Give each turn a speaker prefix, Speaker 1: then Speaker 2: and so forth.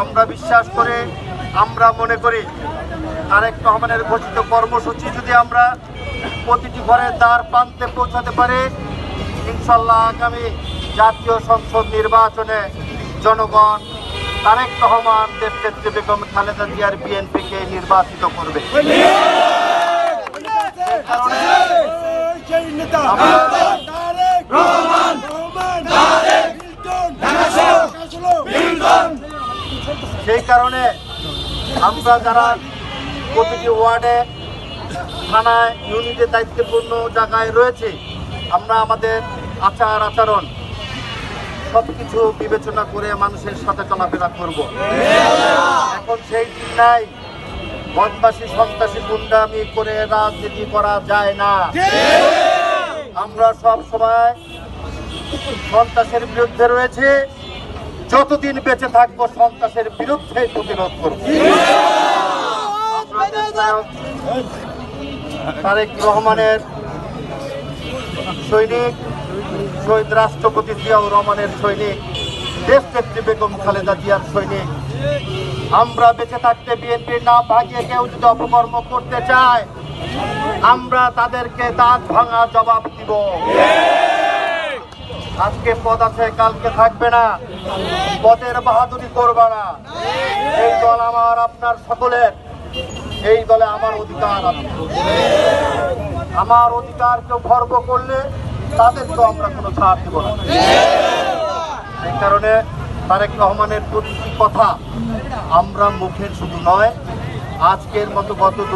Speaker 1: আমরা বিশ্বাস করে আমরা মনে করি তারেক রহমানের ঘোষিত কর্মসূচি যদি আমরা প্রতিটি ঘরের দ্বার প্রান্তে পৌঁছাতে পারি ইনশাল্লাহ আগামী জাতীয় সংসদ নির্বাচনে জনগণ তারেক রহমান দেশনেত্রী বেগম খালেদা জিয়ার বিএনপিকে নির্বাচিত করবে কারণে সেই কারণে আমরা যারা প্রতিটি ওয়ার্ডে, থানায়, ইউনিটে দায়িত্বপূর্ণ জায়গায় রয়েছে, আমরা আমাদের আচার আচরণ সব কিছু বিবেচনা করে মানুষের সাথে চলাফেরা করব। এখন সেই দিন নাই। বদমাসি সন্ত্রাসী গুন্ডামি করে রাজনীতি করা যায় না। আমরা সব সময় সন্ত্রাসের বিরুদ্ধে রয়েছে। যতদিন বেঁচে থাকব সন্ত্রাসের বিরুদ্ধে প্রতিরোধ করব। তারেক রহমানের সৈনিক, শহীদ রাষ্ট্রপতি জিয়াউর রহমানের সৈনিক দেশ নেত্রী বেগম খালেদা জিয়ার সৈনিক। আমরা বেঁচে থাকতে বিএনপি না ভাগিয়ে কেউ যদি অপকর্ম করতে চায়, আমরা তাদেরকে দাঁত ভাঙা জবাব দিব। আজকে পদ আছে, কালকে থাকবে না। পদের বাহাদুরি করবে না। এই দল আমার, আপনার সকলের। এই দলে আমার অধিকার আমার অধিকার কেউ খর্ব করলে তাদের তো আমরা কোনো ছাড় দেব না। এই কারণে তারেক রহমানের প্রতিটি কথা? আমরা মুখের শুধু নয়, আজকের মতো গত দুই